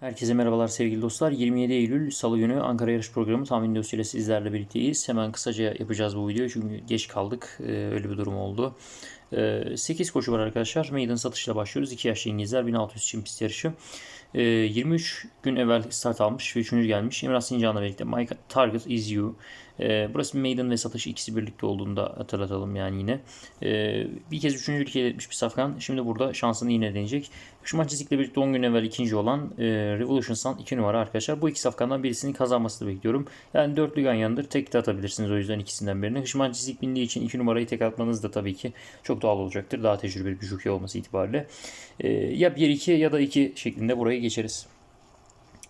Herkese merhabalar sevgili dostlar. 27 Eylül Salı günü Ankara Yarış Programı tahmin videosuyla sizlerle birlikteyiz. Hemen kısaca yapacağız bu videoyu çünkü geç kaldık. Ee, öyle bir durum oldu. Ee, 8 koşu var arkadaşlar. Maiden satışla başlıyoruz. 2 yaşlı İngilizler 1600 çim pist yarışı. Ee, 23 gün evvel start almış ve 3. gelmiş. Emrah Sincan'la birlikte My Target Is You. Ee, burası Maiden ve satış ikisi birlikte olduğunda hatırlatalım yani yine. Ee, bir kez üçüncülük elde etmiş bir safkan. Şimdi burada şansını yine deneyecek. Şuman Çizik'le birlikte 10 gün evvel ikinci olan e, Revolution Sun 2 numara arkadaşlar. Bu iki safkandan birisini kazanmasını bekliyorum. Yani dörtlü ganyandır. Tek de atabilirsiniz o yüzden ikisinden birini. Hışman Çizik bindiği için 2 numarayı tek atmanız da tabii ki çok doğal olacaktır. Daha tecrübeli bir jockey olması itibariyle. E, ya 1-2 ya da 2 şeklinde burayı geçeriz.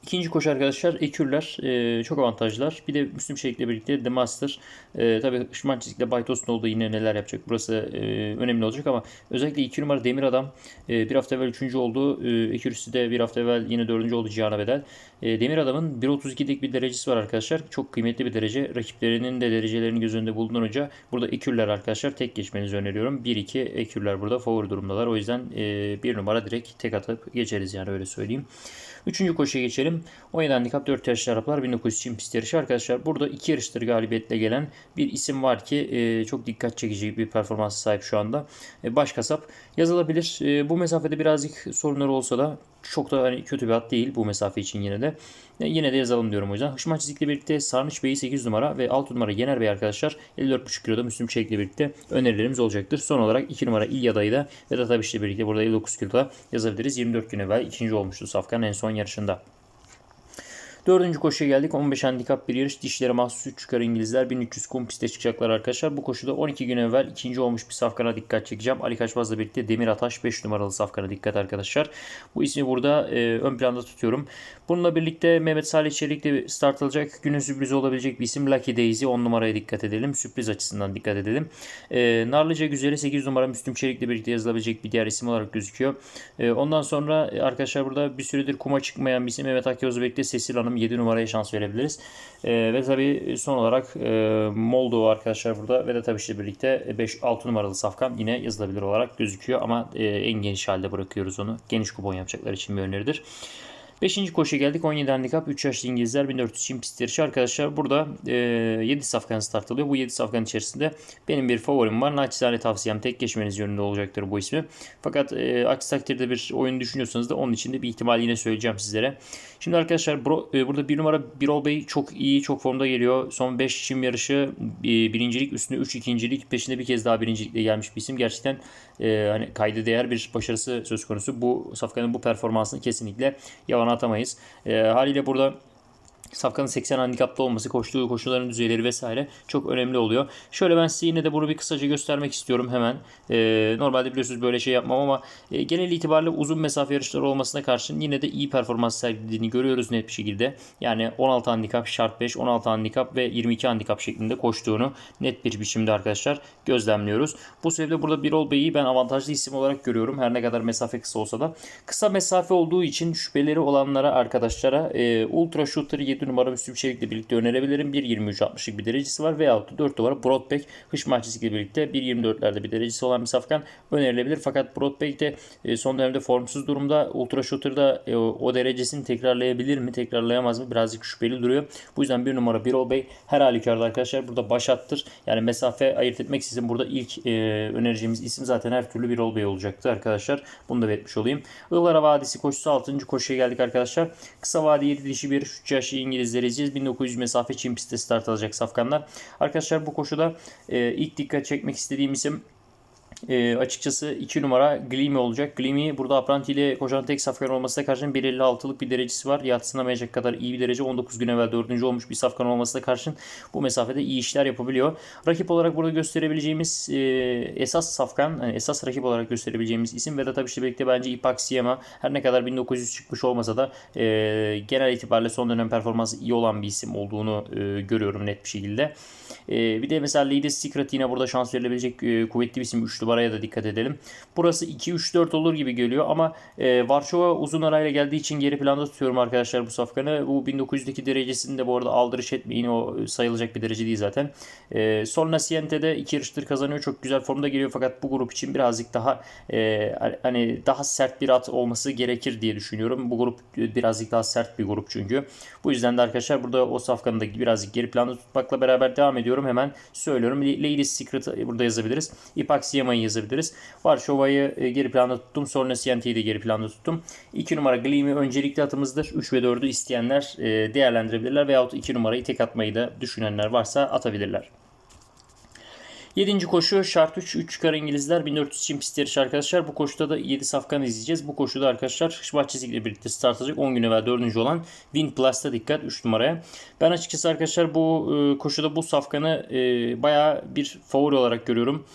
İkinci koşu arkadaşlar Ekürler e, çok avantajlar. Bir de Müslüm Şeik'le birlikte The Master. E, tabii Şıman çizikle Baytos'un olduğu yine neler yapacak burası e, önemli olacak ama özellikle 2 numara Demir Adam e, bir hafta evvel 3. oldu. E, Ekürüsü de bir hafta evvel yine 4. oldu Cihan'a bedel. E, Demir Adam'ın 1.32'lik bir derecesi var arkadaşlar. Çok kıymetli bir derece. Rakiplerinin de derecelerini göz önünde bulundurunca burada Ekürler arkadaşlar tek geçmenizi öneriyorum. 1-2 Ekürler burada favori durumdalar. O yüzden e, numara direkt tek atıp geçeriz yani öyle söyleyeyim. Üçüncü koşuya geçelim. 17 handikap 4 yaşlı Araplar 1900 Çin pist yarışı. Arkadaşlar burada iki yarıştır galibiyetle gelen bir isim var ki e, çok dikkat çekici bir performans sahip şu anda. E, baş kasap yazılabilir. E, bu mesafede birazcık sorunları olsa da çok da hani kötü bir at değil bu mesafe için yine de. E, yine de yazalım diyorum o yüzden. Hışman Çizik'le birlikte Sarnıç Bey'i 8 numara ve 6 numara Yener Bey arkadaşlar 54,5 kiloda Müslüm Çelik'le birlikte önerilerimiz olacaktır. Son olarak 2 numara İlyada'yı da Vedat Abiş'le birlikte burada 59 kiloda yazabiliriz. 24 gün evvel ikinci olmuştu Safkan en son yarışında. Dördüncü koşuya geldik. 15 handikap bir yarış. Dişlere mahsus 3 çıkar İngilizler. 1300 kum piste çıkacaklar arkadaşlar. Bu koşuda 12 gün evvel ikinci olmuş bir safkana dikkat çekeceğim. Ali Kaçmaz'la birlikte Demir Ataş 5 numaralı safkana dikkat arkadaşlar. Bu ismi burada e, ön planda tutuyorum. Bununla birlikte Mehmet Salih Çelik'te start alacak. Günün sürprizi olabilecek bir isim Lucky Daisy. 10 numaraya dikkat edelim. Sürpriz açısından dikkat edelim. E, Narlıca Güzeli 8 numara Müslüm Çelik'le birlikte yazılabilecek bir diğer isim olarak gözüküyor. E, ondan sonra arkadaşlar burada bir süredir kuma çıkmayan bir isim Mehmet Akyoz'la birlikte Sesil Hanım 7 numaraya şans verebiliriz. E, ve tabii son olarak e, Moldova arkadaşlar burada ve de tabii işte birlikte 5-6 numaralı safkan yine yazılabilir olarak gözüküyor ama e, en geniş halde bırakıyoruz onu. Geniş kupon yapacaklar için bir öneridir. Beşinci koşuya geldik. 17 handikap 3 yaşlı İngilizler 1400 çim pist yarışı. Arkadaşlar burada e, 7 safkan start alıyor. Bu 7 safkan içerisinde benim bir favorim var. Naçizane tavsiyem tek geçmeniz yönünde olacaktır bu ismi. Fakat e, aksi takdirde bir oyun düşünüyorsanız da onun için de bir ihtimal yine söyleyeceğim sizlere. Şimdi arkadaşlar bro, e, burada bir numara Birol Bey çok iyi, çok formda geliyor. Son 5 çim yarışı e, birincilik üstüne 3 ikincilik peşinde bir kez daha birincilikle gelmiş bir isim. Gerçekten e, hani kayda değer bir başarısı söz konusu. Bu safkanın bu performansını kesinlikle yalan atamayız. E, haliyle burada Safkanın 80 handikapta olması, koştuğu koşuların düzeyleri vesaire çok önemli oluyor. Şöyle ben size yine de bunu bir kısaca göstermek istiyorum hemen. Ee, normalde biliyorsunuz böyle şey yapmam ama e, genel itibariyle uzun mesafe yarışları olmasına karşın yine de iyi performans sergilediğini görüyoruz net bir şekilde. Yani 16 handikap, şart 5, 16 handikap ve 22 handikap şeklinde koştuğunu net bir biçimde arkadaşlar gözlemliyoruz. Bu sebeple burada Birol Bey'i ben avantajlı isim olarak görüyorum. Her ne kadar mesafe kısa olsa da. Kısa mesafe olduğu için şüpheleri olanlara arkadaşlara e, Ultra Shooter 7 numara Müslüm Çelik'le birlikte önerebilirim. 1.23.60'lık bir derecesi var. Veyahut da 4 numara Broadback Hış Mahçesi ile birlikte 1.24'lerde bir derecesi olan bir safkan önerilebilir. Fakat Broadback de e, son dönemde formsuz durumda. Ultra Shooter'da e, o derecesini tekrarlayabilir mi? Tekrarlayamaz mı? Birazcık şüpheli duruyor. Bu yüzden 1 numara Birol Bey her halükarda arkadaşlar burada baş attır. Yani mesafe ayırt etmek sizin burada ilk e, önereceğimiz isim zaten her türlü Birol Bey olacaktı arkadaşlar. Bunu da belirtmiş olayım. Ilara Vadisi koşusu 6. koşuya geldik arkadaşlar. Kısa vade 7 dişi bir 3 yaş İngilizleri izleyeceğiz. 1900 mesafe Çin pistte start alacak safkanlar. Arkadaşlar bu koşuda e, ilk dikkat çekmek istediğim isim e, açıkçası 2 numara Glimi olacak. Glimi burada Apranti ile koşan tek safkan olmasına karşın 1.56'lık bir derecesi var. Yatsınamayacak kadar iyi bir derece. 19 gün evvel 4. olmuş bir safkan olmasına karşın bu mesafede iyi işler yapabiliyor. Rakip olarak burada gösterebileceğimiz e, esas safkan, yani esas rakip olarak gösterebileceğimiz isim Vedat Abiş'le birlikte bence İpak Siyama her ne kadar 1900 çıkmış olmasa da e, genel itibariyle son dönem performansı iyi olan bir isim olduğunu e, görüyorum net bir şekilde. E, bir de mesela Lady Secret yine burada şans verilebilecek e, kuvvetli bir isim. Üçlü numaraya da dikkat edelim. Burası 2-3-4 olur gibi geliyor ama e, Varşova uzun arayla geldiği için geri planda tutuyorum arkadaşlar bu safkanı. Bu 1900'deki derecesinde bu arada aldırış etmeyin. O sayılacak bir derece değil zaten. E, Sol Naciente'de iki yarıştır kazanıyor. Çok güzel formda geliyor fakat bu grup için birazcık daha e, hani daha sert bir at olması gerekir diye düşünüyorum. Bu grup birazcık daha sert bir grup çünkü. Bu yüzden de arkadaşlar burada o safkanı da birazcık geri planda tutmakla beraber devam ediyorum. Hemen söylüyorum. Lady Secret burada yazabiliriz. Ipax Yama'yı yazabiliriz. Varşova'yı e, geri planda tuttum. Sonra Siente'yi de geri planda tuttum. 2 numara Gleam'i öncelikli atımızdır. 3 ve 4'ü isteyenler e, değerlendirebilirler. Veyahut 2 numarayı tek atmayı da düşünenler varsa atabilirler. 7. koşu şart 3 3 çıkar İngilizler 1400 çim pist yarışı arkadaşlar. Bu koşuda da 7 safkan izleyeceğiz. Bu koşuda arkadaşlar Şubat çizgiyle birlikte start alacak. 10 gün evvel 4. olan Wind Plus'ta dikkat 3 numaraya. Ben açıkçası arkadaşlar bu e, koşuda bu safkanı e, bayağı bir favori olarak görüyorum.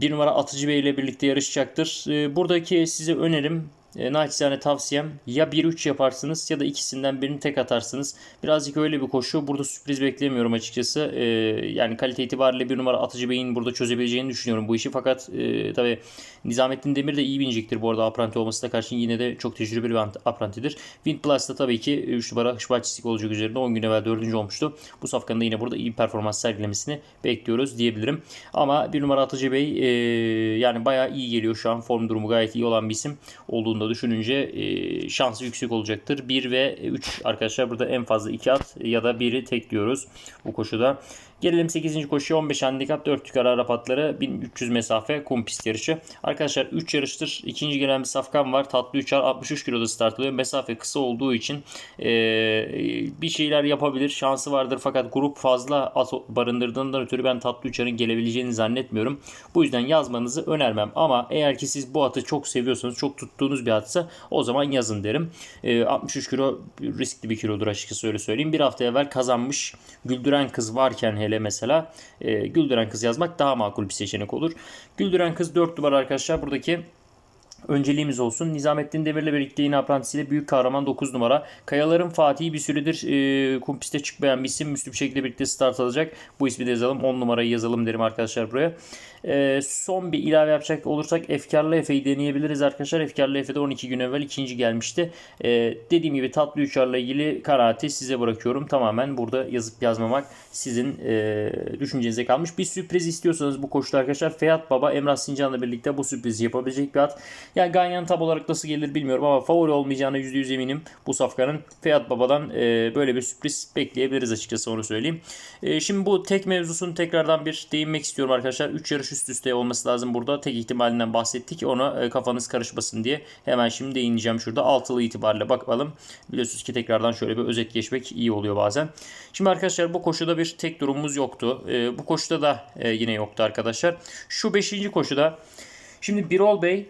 Bir numara Atıcı Bey ile birlikte yarışacaktır. E, buradaki size önerim e, naçizane tavsiyem ya 1-3 yaparsınız ya da ikisinden birini tek atarsınız. Birazcık öyle bir koşu. Burada sürpriz beklemiyorum açıkçası. E, yani kalite itibariyle bir numara Atıcı Bey'in burada çözebileceğini düşünüyorum bu işi. Fakat e, tabi Nizamettin Demir de iyi binecektir bu arada apranti olmasına karşı yine de çok tecrübeli bir aprantidir. Wind Plus da tabii ki 3 numara Şubatçisik olacak üzerinde 10 gün evvel 4. olmuştu. Bu safkanın da yine burada iyi performans sergilemesini bekliyoruz diyebilirim. Ama bir numara Atıcı Bey e, yani bayağı iyi geliyor şu an. Form durumu gayet iyi olan bir isim olduğunda da düşününce e, şansı yüksek olacaktır. 1 ve 3 arkadaşlar burada en fazla 2 at ya da 1'i tek diyoruz bu koşuda. Gelelim 8. koşuya 15 handikap 4 yukarı Arap atları 1300 mesafe kum pist yarışı. Arkadaşlar 3 yarıştır. ikinci gelen bir safkan var. Tatlı 3'er 63 kiloda start alıyor. Mesafe kısa olduğu için e, bir şeyler yapabilir. Şansı vardır fakat grup fazla at barındırdığından ötürü ben tatlı 3'erin gelebileceğini zannetmiyorum. Bu yüzden yazmanızı önermem. Ama eğer ki siz bu atı çok seviyorsanız çok tuttuğunuz bir atsa o zaman yazın derim. E, 63 kilo riskli bir kilodur açıkçası öyle söyleyeyim. Bir hafta evvel kazanmış güldüren kız varken hele mesela e, Güldüren Kız yazmak daha makul bir seçenek olur. Güldüren Kız 4 numara arkadaşlar buradaki önceliğimiz olsun. Nizamettin Demir'le birlikte yine aprantisiyle büyük kahraman 9 numara. Kayaların Fatih'i bir süredir e, kum piste çıkmayan bir isim. Müslü bir şekilde birlikte start alacak. Bu ismi de yazalım. 10 numarayı yazalım derim arkadaşlar buraya. E, son bir ilave yapacak olursak Efkarlı Efe'yi deneyebiliriz arkadaşlar. Efkarlı Efe'de 12 gün evvel ikinci gelmişti. E, dediğim gibi tatlı uçarla ilgili kanaati size bırakıyorum. Tamamen burada yazıp yazmamak sizin e, düşüncenize kalmış. Bir sürpriz istiyorsanız bu koşuda arkadaşlar Feyat Baba Emrah Sincan'la birlikte bu sürprizi yapabilecek bir at. Yani Ganyan tab olarak nasıl gelir bilmiyorum ama favori olmayacağına %100 eminim bu safkanın. Feyat Baba'dan e, böyle bir sürpriz bekleyebiliriz açıkçası onu söyleyeyim. E, şimdi bu tek mevzusunu tekrardan bir değinmek istiyorum arkadaşlar. 3 yarış üst üste olması lazım burada. Tek ihtimalinden bahsettik. Ona e, kafanız karışmasın diye. Hemen şimdi değineceğim şurada. Altılı itibariyle bakalım. Biliyorsunuz ki tekrardan şöyle bir özet geçmek iyi oluyor bazen. Şimdi arkadaşlar bu koşuda bir tek durumumuz yoktu. E, bu koşuda da e, yine yoktu arkadaşlar. Şu 5. koşuda Şimdi Birol Bey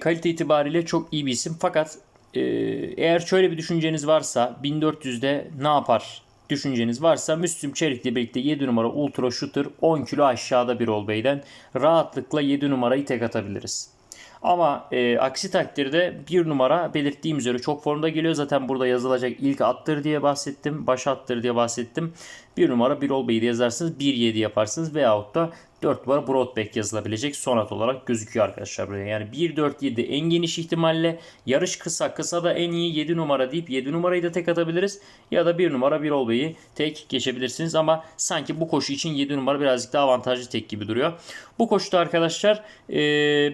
kalite itibariyle çok iyi bir isim. Fakat eğer şöyle bir düşünceniz varsa 1400'de ne yapar düşünceniz varsa Müslüm Çelik'le birlikte 7 numara Ultra Shooter 10 kilo aşağıda bir ol beyden rahatlıkla 7 numarayı tek atabiliriz. Ama e, aksi takdirde bir numara belirttiğim üzere çok formda geliyor. Zaten burada yazılacak ilk attır diye bahsettim. Baş attır diye bahsettim. Bir numara bir ol beyi yazarsınız. 1-7 yaparsınız veyahut da 4 numara Broadback yazılabilecek sonat olarak gözüküyor arkadaşlar buraya. Yani 1-4-7 en geniş ihtimalle yarış kısa kısa da en iyi 7 numara deyip 7 numarayı da tek atabiliriz. Ya da 1 numara 1 olbayı tek geçebilirsiniz ama sanki bu koşu için 7 numara birazcık daha avantajlı tek gibi duruyor. Bu koşuda arkadaşlar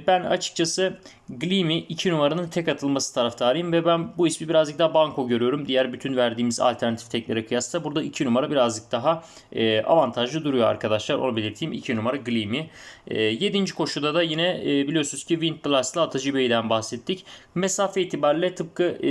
ben açıkçası Gleam'i 2 numaranın tek atılması taraftarıyım ve ben bu ismi birazcık daha banko görüyorum. Diğer bütün verdiğimiz alternatif teklere kıyasla burada 2 numara birazcık daha e, avantajlı duruyor arkadaşlar. Onu belirteyim 2 numara Gleam'i. E, 7. koşuda da yine e, biliyorsunuz ki Wind Blast'la Atıcı Bey'den bahsettik. Mesafe itibariyle tıpkı e,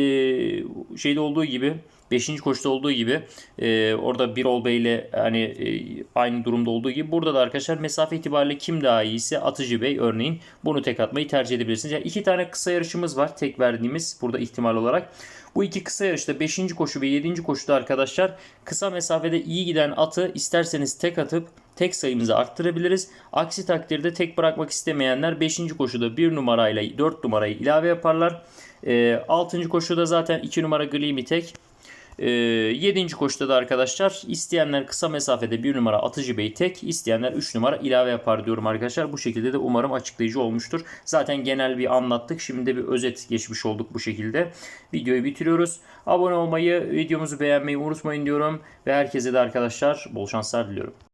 şeyde olduğu gibi 5. koşuda olduğu gibi e, orada bir Bey ile hani e, aynı durumda olduğu gibi burada da arkadaşlar mesafe itibariyle kim daha iyiyse Atıcı Bey örneğin bunu tek atmayı tercih edebilirsiniz. Yani iki tane kısa yarışımız var tek verdiğimiz burada ihtimal olarak. Bu iki kısa yarışta 5. koşu ve 7. koşuda arkadaşlar kısa mesafede iyi giden atı isterseniz tek atıp tek sayımızı arttırabiliriz. Aksi takdirde tek bırakmak istemeyenler 5. koşuda 1 numarayla 4 numarayı ilave yaparlar. E, 6. koşuda zaten 2 numara Gleam'i tek Ee, 7. koşuda da arkadaşlar isteyenler kısa mesafede 1 numara Atıcı Bey tek, isteyenler 3 numara ilave yapar diyorum arkadaşlar. Bu şekilde de umarım açıklayıcı olmuştur. Zaten genel bir anlattık. Şimdi de bir özet geçmiş olduk bu şekilde. Videoyu bitiriyoruz. Abone olmayı, videomuzu beğenmeyi unutmayın diyorum. Ve herkese de arkadaşlar bol şanslar diliyorum.